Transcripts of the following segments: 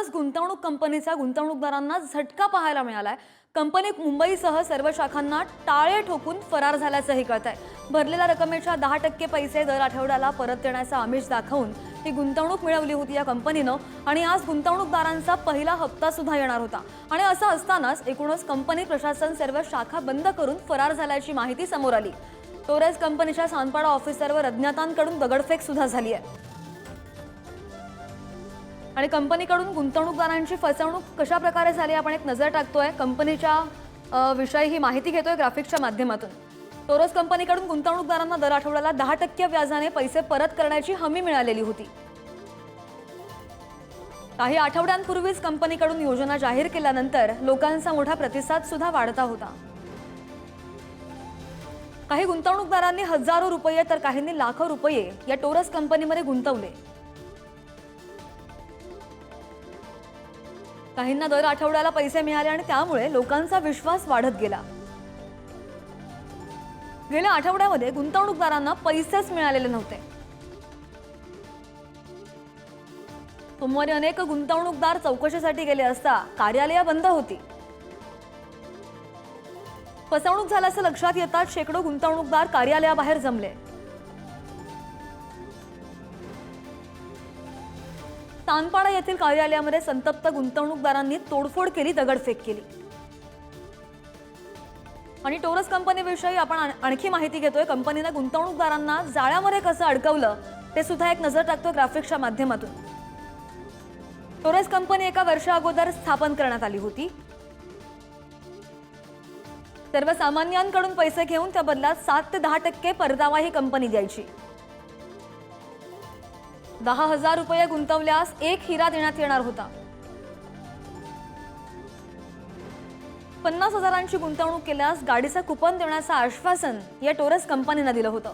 Taurus गुंतवणूक कंपनीचा गुंतवणूकदारांना झटका पाहायला मिळालाय. कंपनी मुंबईसह सर्व शाखांना टाळे ठोकून फरार झाल्याचंही कळत आहे भरलेल्या रकमेच्या दहा टक्के पैसे दर आठवड्याला परत देण्याचा आमिष दाखवून ही गुंतवणूक मिळवली होती या कंपनीनं आणि आज गुंतवणूकदारांचा पहिला हप्ता सुद्धा येणार होता. आणि असं असतानाच एकूणच कंपनी प्रशासन सर्व शाखा बंद करून फरार झाल्याची माहिती समोर आली. तोरेज कंपनीच्या सानपाडा ऑफिसरवर अज्ञातांकडून दगडफेक सुद्धा झाली आहे आणि कंपनीकडून गुंतवणूकदारांची फसवणूक कशा प्रकारे झाली आपण एक नजर टाकतोय. कंपनीच्या विषयी ही माहिती घेतोय ग्राफिक्सच्या माध्यमातून. टोरस कंपनीकडून गुंतवणूकदारांना दर आठवड्याला दहा टक्के व्याजाने पैसे परत करण्याची हमी मिळालेली होती. काही आठवड्यांपूर्वीच कंपनीकडून योजना जाहीर केल्यानंतर लोकांचा मोठा प्रतिसाद सुद्धा वाढता होता. काही गुंतवणूकदारांनी हजारो रुपये तर काहींनी लाखो रुपये या टोरस कंपनीमध्ये गुंतवले. काहींना दर आठवड्याला पैसे मिळाले आणि त्यामुळे लोकांचा विश्वास वाढत गेला. गेल्या आठवड्यामध्ये गुंतवणूकदारांना पैसेच मिळालेले नव्हते. सोमवारी अनेक गुंतवणूकदार चौकशीसाठी गेले असता कार्यालय बंद होती. फसवणूक झाल्याचं लक्षात येताच शेकडो गुंतवणूकदार कार्यालयाबाहेर जमले. तानपाडा येथील कार्यालयामध्ये संतप्त गुंतवणूकदारांनी तोडफोड केली दगडफेक केली. आणि टोरस कंपनीविषयी आपण आणखी माहिती घेतोय. कंपनीनं गुंतवणूकदारांना जाळ्यामध्ये कसं अडकवलं ते सुद्धा एक नजर टाकतो ग्राफिक्सच्या माध्यमातून. टोरस कंपनी एका वर्षा अगोदर स्थापन करण्यात आली होती. सर्वसामान्यांकडून पैसे घेऊन त्या बदल्यात सात ते दहा टक्के परतावा ही कंपनी द्यायची. दहा हजार रुपये गुंतवल्यास एक हिरा देण्यात येणार होता. पन्नास हजारांची गुंतवणूक केल्यास गाडीचं कुपन देण्याचं आश्वासन या टोरस कंपनीनं दिलं होतं.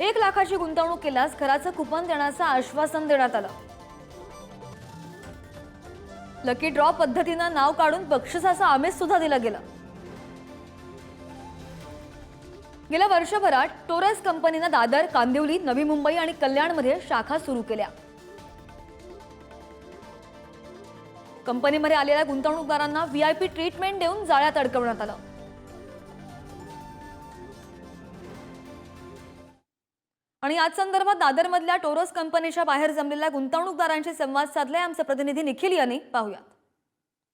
एक लाखाची गुंतवणूक केल्यास घराचं कुपन देण्याचं आश्वासन देण्यात आलं. लकी ड्रॉ पद्धतीनं नाव काढून बक्षिसाचं आमिष सुद्धा दिलं गेलं. गेल्या वर्षभरात टोरेस कंपनीनं दादर कांदिवली नवी मुंबई आणि कल्याणमध्ये शाखा सुरू केल्या. कंपनीमध्ये आलेल्या गुंतवणूकदारांना व्हीआयपी ट्रीटमेंट देऊन जाळ्यात अडकवण्यात आलं. आणि याच संदर्भात दादरमधल्या टोरस कंपनीच्या बाहेर जमलेल्या गुंतवणूकदारांशी संवाद साधलाय. आमचे प्रतिनिधी निखिल यांनी. पाहूयात.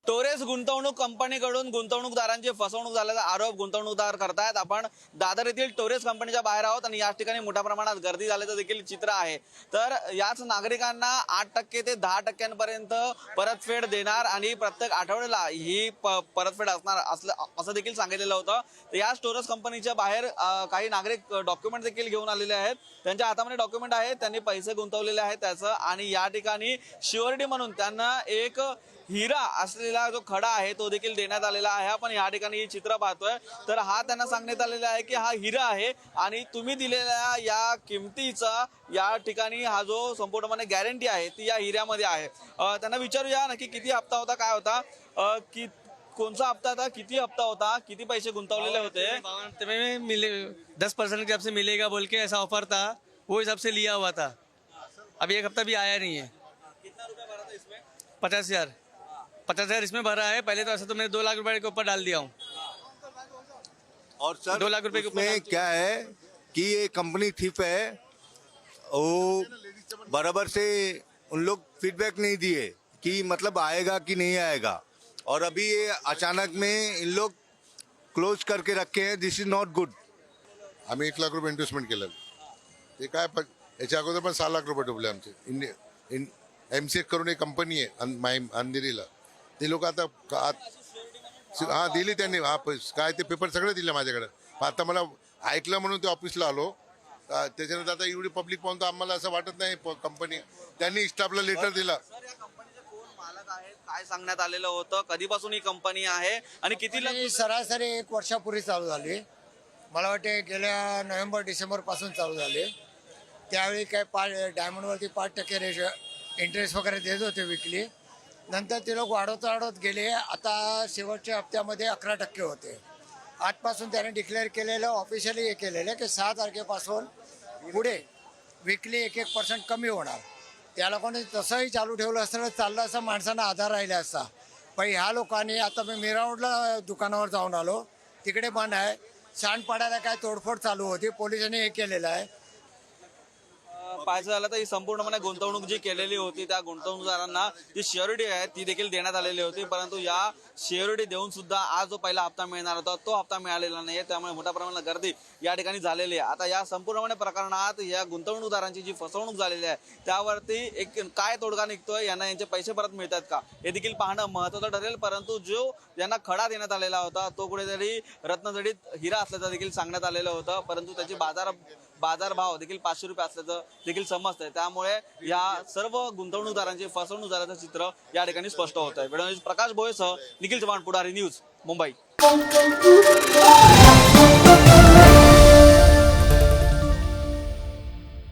टोरेस गुंतवणूक कंपनीकडून गुंतवणूकदारांची फसवणूक झाल्याचा आरोप गुंतवणूकदार करतायत. आपण दादर येथील टोरेस कंपनीच्या बाहेर आहोत आणि याच ठिकाणी मोठ्या प्रमाणात गर्दी झाल्याचं देखील चित्र आहे. तर याच नागरिकांना आठ टक्के ते दहा टक्क्यांपर्यंत परतफेड देणार आणि प्रत्येक आठवड्याला ही प- परतफेड असणार असलं असं देखील सांगितलेलं होतं. तर याच टोरेस कंपनीच्या बाहेर काही नागरिक डॉक्युमेंट देखील घेऊन आलेले आहेत. त्यांच्या हातामध्ये डॉक्युमेंट आहेत त्यांनी पैसे गुंतवलेले आहेत त्याचं. आणि या ठिकाणी शिवर्डी म्हणून त्यांना एक हिरा असलेला जो खडा आहे तो देखील देण्यात आलेला आहे. आपण या ठिकाणी हे चित्र पाहतोय. तर हा त्यांना सांगण्यात आलेला आहे की हा हिरा आहे आणि तुम्ही दिलेल्या या किमतीचा या ठिकाणी हा जो संपूर्णपणे गॅरंटी आहे ती या हिऱ्यामध्ये आहे. त्यांना विचारूया नक्की किती हप्ता होता काय होता? की कोणचा हप्ता होता? किती हप्ता होता? किती पैसे गुंतवलेले होते? में मिले दस परसेंट के आपसे मिलेगा बोल के ऐसा ऑफर था वो हिसाब से लिया हुआ था. अभी एक हफ्ता भी आया नहीं है. कितना रुपया भरा था इसमें पचास हजार. पचास हज़ार इसमें भरा है। पहले तो ऐसा तो मैंने दो लाख रुपए के ऊपर डाल दिया हूँ। और सर दो लाख रुपए के ऊपर क्या है कि ये कंपनी थिप है वो बराबर से उन लोग फीडबैक नहीं दिए कि मतलब आएगा कि नहीं आएगा। और अभी ये अचानक में इन लोग क्लोज करके रखे हैं दिस इज़ नॉट गुड आम्ही एक लाख रुपये इन्व्हेस्टमेंट केलं। ते काय पण याच्या अगोदर पण सहा लाख रुपये डुबले आमचे. इंडि इन एम सी करून एक कंपनी आहे अं- माय अंधेरीला. ते लोक आता का- आत- हा दिली त्यांनी. हा प- काय ते पेपर सगळे दिले माझ्याकडे. आता मला ऐकलं म्हणून ते ऑफिसला आलो. त्याच्यानंतर आता एवढी पब्लिक पाहून तर आम्हाला असं वाटत नाही कंपनी त्यांनी स्टाफला लेटर दिला. सर या कंपनीचे कोण मालक आहेत? काय सांगण्यात आलेलं होतं? कधीपासून ही कंपनी आहे? आणि किती ही सरासरी एक वर्षापूर्वी चालू झाली. मला वाटते गेल्या नोव्हेंबर डिसेंबरपासून चालू झाली. त्यावेळी काय पाच डायमंडवरती पाच टक्के रेश इंटरेस्ट वगैरे देत होते विकली नंतर ते लोक वाढवत वाढवत गेले. आता शेवटच्या हप्त्यामध्ये अकरा टक्के होते. आजपासून त्याने डिक्लेअर केलेलं ऑफिशियली हे केलेलं की सहा तारखेपासून पुढे विकली एक एक पर्सेंट कमी होणार. त्या लोकांनी तसंही चालू ठेवलं असतं चाललं असं माणसांना आधार राहिला असता. पण ह्या लोकांनी आता मी मिरावडला दुकानावर जाऊन आलो. तिकडे बंद आहे. सांडपाड्याला काय तोडफोड चालू होती. पोलिसांनी हे केलेलं आहे. पाहायचं झालं तर ही संपूर्णपणे गुंतवणूक जी केलेली होती त्या गुंतवणूकदारांना जी शेअरिटी आहे ती देखील देण्यात आलेली होती. परंतु या शेअरिटी देऊन सुद्धा आज जो पहिला हप्ता मिळणार होता तो हप्ता मिळालेला नाही त्यामुळे मोठ्या प्रमाणात गर्दी या ठिकाणी झालेली आहे. आता या संपूर्णपणे प्रकरणात या गुंतवणूकदारांची जी फसवणूक झालेली आहे त्यावरती एक काय तोडगा निघतोय यांना यांचे पैसे परत मिळतात का? हे देखील पाहणं महत्वाचं ठरेल. परंतु जो यांना खडा देण्यात आलेला होता तो कुठेतरी रत्नजडीत हिरा असल्याचं देखील सांगण्यात आलेलं होतं. परंतु त्याची बाजार बाजारभाव देखील पाचशे रुपये असल्याचं देखील समजतंय. त्यामुळे या सर्व गुंतवणूकदारांची फसवणूक झाल्याचं चित्र या ठिकाणी स्पष्ट होत आहे प्रकाश भोयसह निखिल चव्हाण पुढारी न्यूज मुंबई.